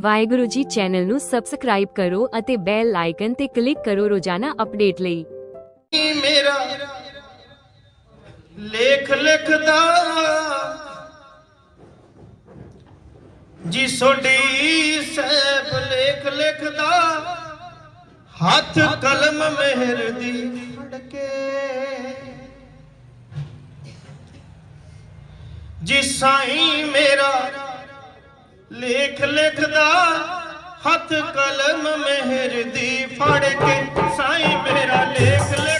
Waheguru ji channel ਨੂੰ subscribe ਕਰੋ ਅਤੇ ਬੈਲ ਆਈਕਨ ਤੇ ਕਲਿੱਕ ਕਰੋ ਰੋਜ਼ਾਨਾ ਅਪਡੇਟ ਲਈ। ਮੇਰਾ ਲੇਖ ਲਿਖਦਾ ਜੀ ਸੋਡੀ ਸਹਿਬ ਲੇਖ ਲਿਖਦਾ, ਹੱਥ ਕਲਮ ਮਿਹਰ ਦੀ ਫੜ ਮੇਰਾ ਲੇਖ ਲਿਖਦਾ ਹੱਥ ਕਲਮ ਮਹਿਰ ਦੀ ਫੜ ਕੇ ਸਾਈ ਮੇਰਾ ਲੇਖ ਲਿਖ